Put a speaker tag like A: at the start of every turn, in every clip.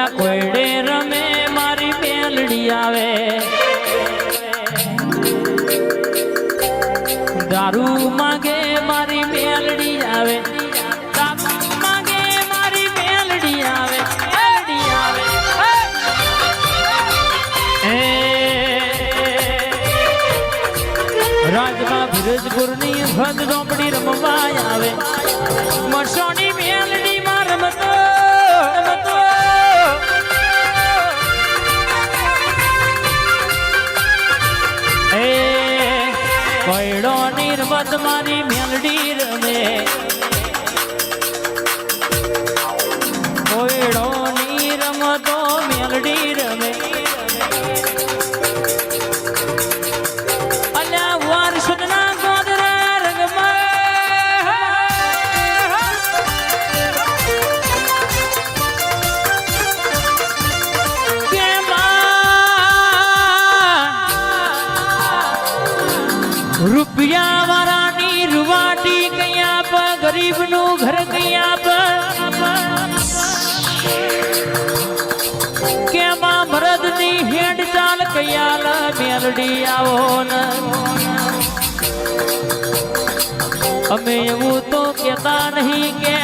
A: અલ્યા કોયડે રમે, મારી પેલડી આવે. દારૂ માગે, મારી મેલડી આવે. મારી! રાજમાં ભીરજપુરની ભદ રોપડી રમવા આવે. મસોની મેલડી માં રમતો રમતો નિર્મત મારી મેલડી રમે. રૂપિયા વાળાની રૂવાટી કયા પર ગરીબનું ઘર કયા પર કેમાં મરદની હેડ ચાલ કયાલ મેલડી આવો ન. અમે એવું તો કેતા નહીં કે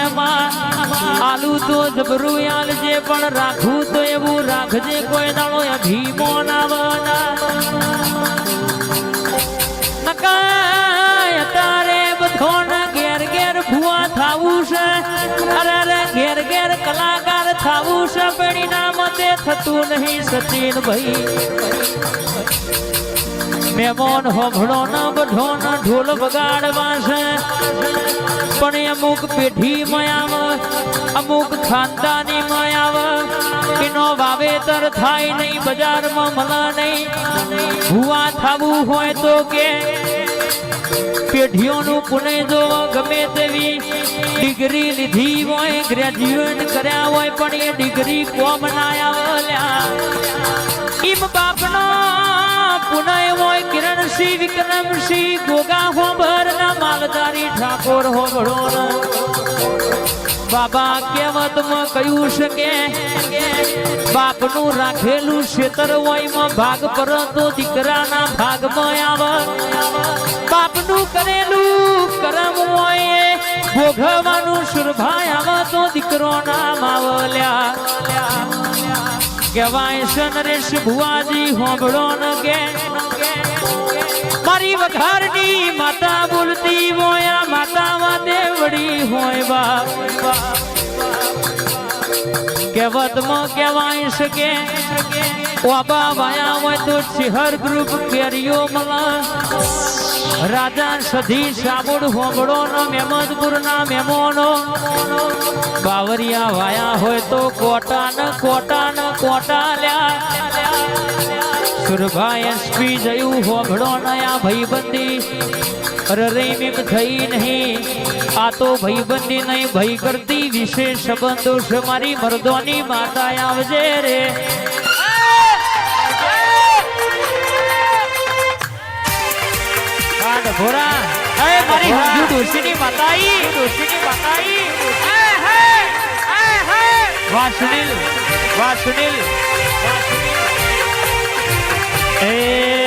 A: આલુ તો જબરું આલજે, પણ રાખવું તો એવું રાખજે, કોઈ દાણો અભીમો ના વના. થાવું છે? અરે અરે, ઘેર ઘેર કલાકાર થાવું છે? પરિણામ મતે થતું નહીં સચિન ભાઈ. મહેમાન હોભળો ન, બધો ન, ઢોલ બગાડવા છે. પણ અમુક પેઢી મયાવ, અમુક ખાનદાની મયાવ. એનો વાવેતર થાય નહીં, બજારમાં મળે નહીં. ભૂવા થવું હોય તો કે. પેઢીઓનું પુણે જો ગમે તેવી ડિગ્રી લીધી હોય, ગ્રેજ્યુએટ કર્યા હોય, પણ એ ડિગ્રી કોમ ના આવ્યા ઈમ બાપનો પુનય હોય, કિરણસિંહ વિક્રમસિંહ, ગોગા હોબર ના માલધારી ઠાકોર હોબળો બાબા કહેવતમાં કહ્યું છે કે, બાપનું રાખેલું ક્ષેત્ર હોયમાં ભાગ પર તો દીકરાના ભાગમાં આવે. બાપનું કરેલું કરમ હોય ભોગવાનું સુરભાઈ આવે તો દીકરો નામ આવલ્યા કહેવાય છે ભુવાજી, હોંભળો ન કે. મારી વઘારની કહેવતમાં કહેવાય શકે વાબા વાયા હોય તો શિહર ગ્રુપ કેરીઓ મલા રાજા સધી સાબુડ હોમડો નો મેમદપુર ના મેમોનો. બાવરિયા વાયા હોય તો કોટા ન કોટા ન કોટા લ્યા. સુરભાઈ એસપી જયું હોભળો નયા ભાઈબંધી. રહીમિક થઈ નહીં. આ તો ભાઈબંધી નહીં ભાઈ કરતી વિશેષ સંબંધો છે મારી. મરદોની માતા આવજે રે. ભોરા. મારી હંજુ ડોશીની માતાઈ ડોશીની માતાઈ. વાહ સુનિલ વાહ સુનિલ વાહ સુનિલ. એ